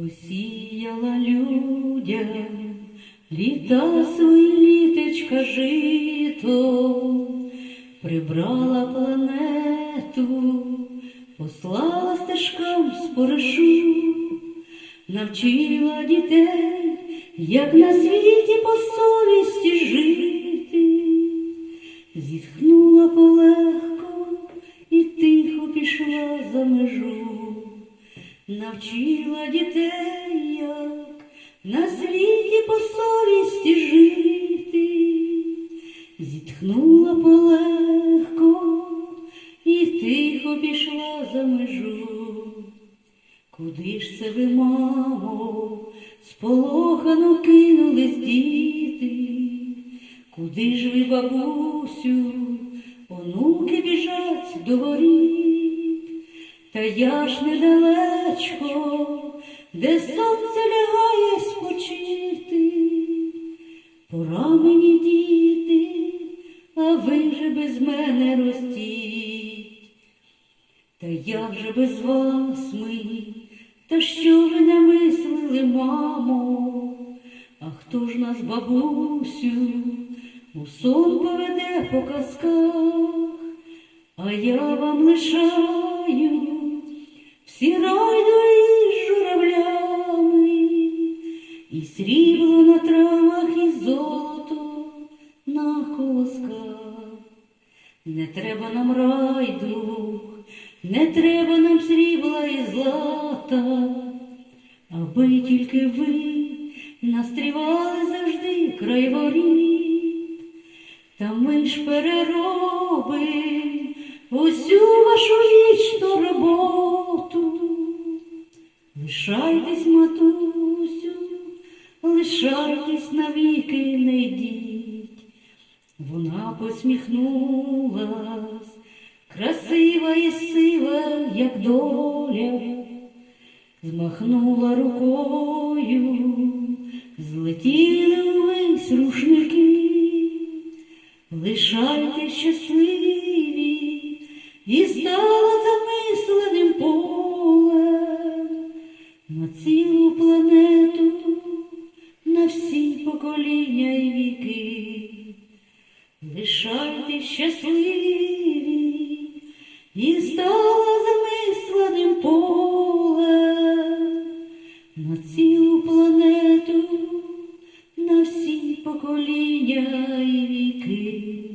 Посіяла людям літа свої літечка жито, прибрала планету, послала стежкам споришу, навчила дітей, як на світі по совісті жити, зітхнула полегко і тихо пішла за межу навчила дітей, як на світі по совісті жити, зітхнула полегко і тихо пішла за межу. Куди ж це ви, мамо, сполохано кинулись діти? Куди ж ви, бабусю, онуки біжать до воріт? Та я ж недалечко, де сонце лягає спочити. Пора мені діти, а ви вже без мене ростіть. Та я вже без вас ми, та що ви не мислили, мамо? А хто ж нас, бабусю, у сон поведе по казках? А я вам лишаю і срібло на травах, і золото на колосках. Не треба нам райду, не треба нам срібла і злата, аби тільки ви настрівали завжди край воріт. Та ми ж переробим усю вашу вічну роботу. Лишайтесь, матусю, лишайтесь навіки, не йдіть. Вона посміхнулась, красива і сила, як доля, змахнула рукою, злетіли увесь рушники. Лишайте щасливі і стала покоління й віки, лишайте щасливі і стало замисленим поле на цілу планету, на всі покоління і віки.